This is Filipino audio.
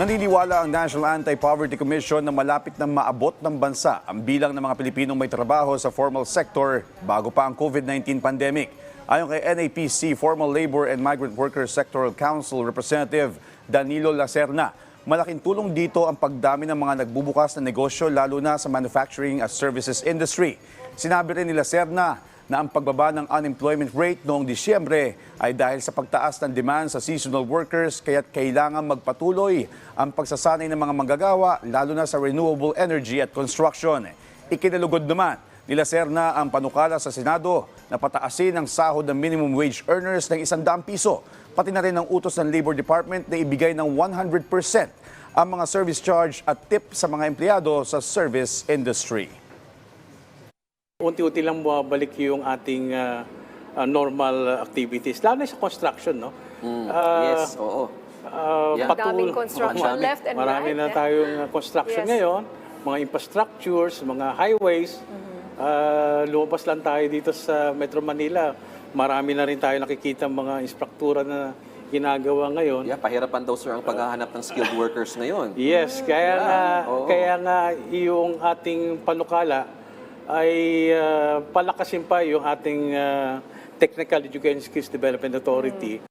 Naniniwala ang National Anti-Poverty Commission na malapit na maabot ng bansa ang bilang ng mga Pilipinong may trabaho sa formal sector bago pa ang COVID-19 pandemic. Ayon kay NAPC Formal Labor and Migrant Workers Sectoral Council Representative Danilo Lacerna, malaking tulong dito ang pagdami ng mga nagbubukas na negosyo lalo na sa manufacturing at services industry. Sinabi rin ni Lacerna na ang pagbaba ng unemployment rate noong Disyembre ay dahil sa pagtaas ng demand sa seasonal workers kaya't kailangan magpatuloy ang pagsasanay ng mga manggagawa lalo na sa renewable energy at construction. Ikinalugod naman nila Serna ang panukala sa Senado na pataasin ang sahod ng minimum wage earners ng 100 piso, pati na rin ang utos ng Labor Department na ibigay ng 100% ang mga service charge at tip sa mga empleyado sa service industry. Unti-unti lang bumabalik yung ating ah, ah, normal activities, lalo na sa construction, no? Ah, yes, oo. ah, Yeah. patul- Daming construction Marami. left and Marami right. na eh. tayong uh, construction Yes. ngayon, mga infrastructures, mga highways. Ah, lumabas lang tayo dito sa Metro Manila. Marami na rin tayo nakikita mga instruktura na ginagawa ngayon. Yeah, pahirapan daw sir ang paghahanap ng skilled workers ngayon. Yes, kaya Yeah, nga oo. kaya nga yung ating panukala ay ah, palakasin pa yung ating ah, Technical Education Skills Development Authority